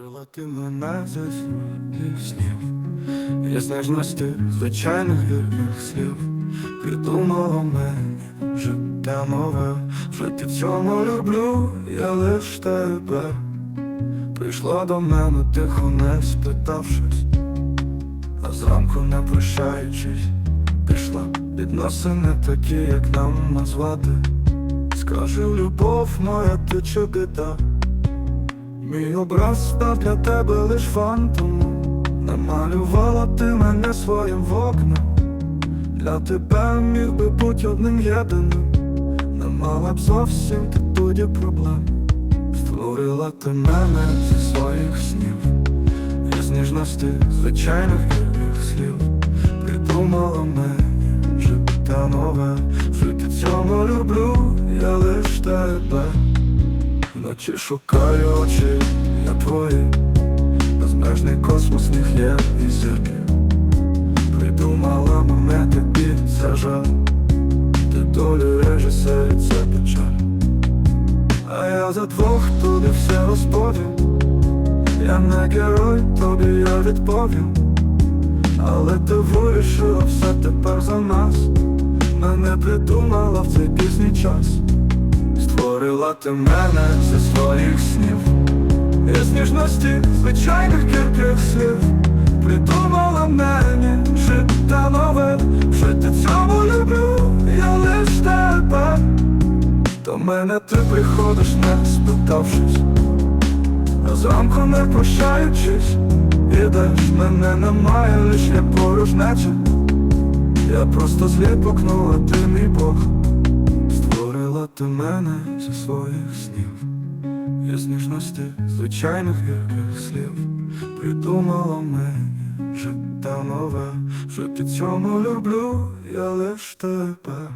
Створила ти мене своїх снів Я ніжності звичайних гірких слів. Придумала мені життя нове. Жити в цьому люблю, я лиш тебе. Прийшла до мене тихо, не спитавшись А зранку не прощаючись. Пішла відносини такі, як нам назвати. Скажи, любов моя, ти чи біда Мій образ став для тебе лиш фантомом Намалювала ти мене своїм вокнам Для тебе міг би бути одним єдиним. Не мала б зовсім ти тоді проблем. Створила ти мене зі своїх снів. Із ніжності звичайних слів. Придумала мені Вночі шукаю очі, я твої. Безмежний космос них є і зірки. Придумала мене тобі, це Ти долю режисер, і це печаль. А я за двох тобі все розповім. Я не герой, тобі я відповім. Але ти вирішила все тепер за нас. Мене придумала в цей пізній час Створила ти мене зі своїх снів. Із ніжності звичайних кірких слів Придумала мені життя нове. Жити цьому люблю, я лиш тебе. До мене ти приходиш, не спитавшись А зранку не прощаючись. Ідеш, мене немає, лиш є порожнеча. Я просто зліпокнула, ти мій Бог Створила ти мене зі своїх снів. Із ніжності звичайних гірких слів. Придумала мені життя нове. Жити цьому люблю, я лиш тебе.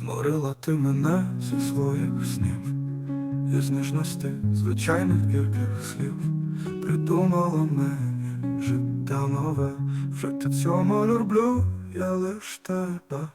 Зморила ти мене зі своїх снів. Із ніжності звичайних гірких слів. Придумала мені життя нове. Жити цьому люблю, я лиш тебе